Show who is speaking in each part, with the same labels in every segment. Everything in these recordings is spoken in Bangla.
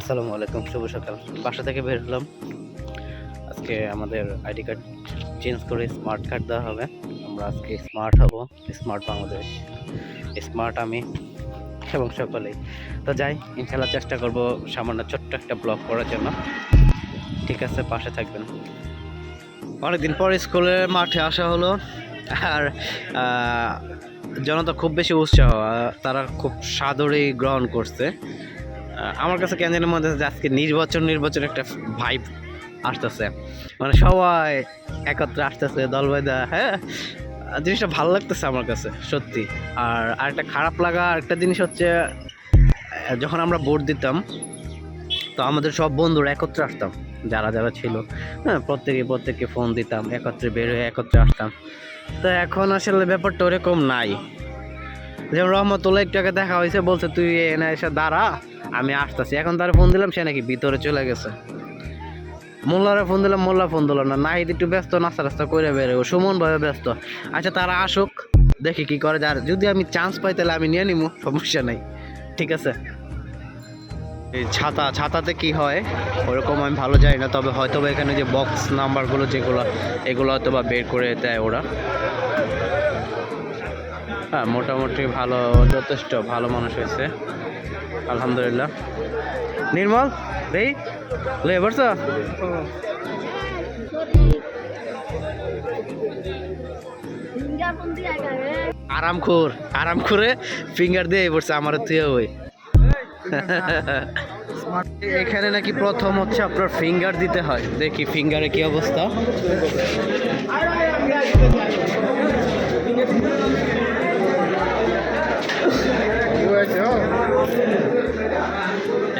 Speaker 1: আসসালামু আলাইকুম, শুভ সকাল। বাসা থেকে বের হলাম। আজকে আমাদের আইডি কার্ড চেঞ্জ করে স্মার্ট কার্ড দেওয়া হবে। আমরা আজকে স্মার্ট হব, স্মার্ট বাংলাদেশ। স্মার্ট আমি এবং সকলেই। তো যাই ইনশাল্লাহ চেষ্টা করব সামান্য ছোট্ট একটা ব্লগ করার জন্য। ঠিক আছে, পাশে থাকবেন। অনেকদিন পর স্কুলের মাঠে আসা হলো, আর জনতা খুব বেশি উৎসাহ, তারা খুব সাদরেই গ্রহণ করছে। আমার কাছে কেন জানি মনে হচ্ছে আজকে নির্বাচন নির্বাচন একটা ভাইব আসতেছে। মানে সবাই একত্রে আসতেছে, দল বেঁধা হ্যাঁ? জিনিসটা ভালো লাগতেছে আমার কাছে, সত্যি। আর আরেকটা খারাপ লাগা, আরেকটা জিনিস হচ্ছে যখন আমরা ভোট দিতাম, তো আমাদের সব বন্ধুরা একত্রে আসতাম, যারা যারা ছিল। হ্যাঁ প্রত্যেকে প্রত্যেককে ফোন দিতাম, একত্রে বের হয়ে একত্রে আসতাম। তো এখন আসলে ব্যাপারটা ওরকম নাই। যেমন রহমতুল্লাহ একটু আগে দেখা হয়েছে, বলছে, তুই এনে এসে দাঁড়া। আমি আসতেছি। এখন তার ফোন দিলাম, সে নাকি ভিতরে চলে গেছে। মোল্লারে ফোন দিলাম, মোল্লা ফোন দিল না। নাহিদ একটু ব্যস্ত নাস্তা রাস্তা করে বেরো সুমন ভাবে ব্যস্ত। আচ্ছা তারা আসুক, দেখি কি করে। আর যদি আমি চান্স পাই, তাহলে আমি নিয়ে নিবো সমস্যা নাই। ঠিক আছে? এই ছাতা, ছাতাতে কি হয়? ওরকম আমি ভালো জানি না, তবে হয়তো বা এখানে যে বক্স নাম্বারগুলো যেগুলো, এগুলো হয়তো বা বের করে দেয় ওরা। হ্যাঁ মোটামুটি ভালো, যথেষ্ট ভালো মানুষ হয়েছে। আলহামদুলিল্লাহ। নির্মল রে লে বলছো আরাম খোর আরাম করে ফিঙ্গার দিয়ে পড়ছে আমার তুই ওই। এখানে নাকি প্রথম হচ্ছে আপনার ফিঙ্গার দিতে হয়। দেখি ফিঙ্গারে কি অবস্থা।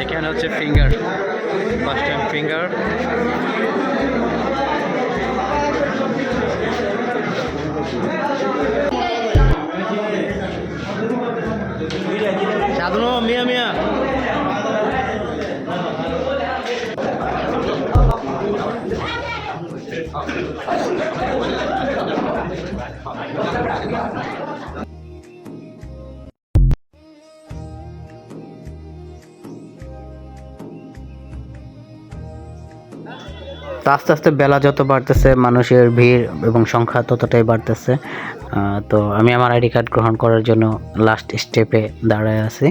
Speaker 1: এখানে হচ্ছে ফিঙ্গার ফার্স্ট টাইম ফিঙ্গার সাধনো মিয়া মিয়া। তো আস্তে আস্তে বেলা যত বাড়তেছে, মানুষের ভিড় এবং সংখ্যা ততটাই বাড়তেছে। তো আমি আমার আইডি কার্ড গ্রহণ করার জন্য লাস্ট স্টেপে দাঁড়ায় আছি।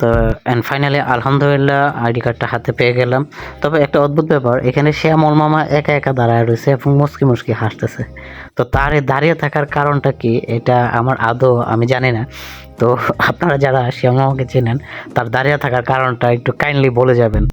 Speaker 1: তো অ্যান্ড ফাইনালি আলহামদুলিল্লাহ, আইডি কার্ডটা হাতে পেয়ে গেলাম। তবে একটা অদ্ভুত ব্যাপার, এখানে শ্যামল মামা একা একা দাঁড়ায় রয়েছে এবং মুসকি মুসকি হাসতেছে। তো তার দাঁড়িয়ে থাকার কারণটা কি, এটা আমার আদৌ আমি জানি না। তো আপনারা যারা শ্যামল মামাকে চেনেন, তার দাঁড়িয়ে থাকার কারণটা একটু কাইন্ডলি বলে যাবেন।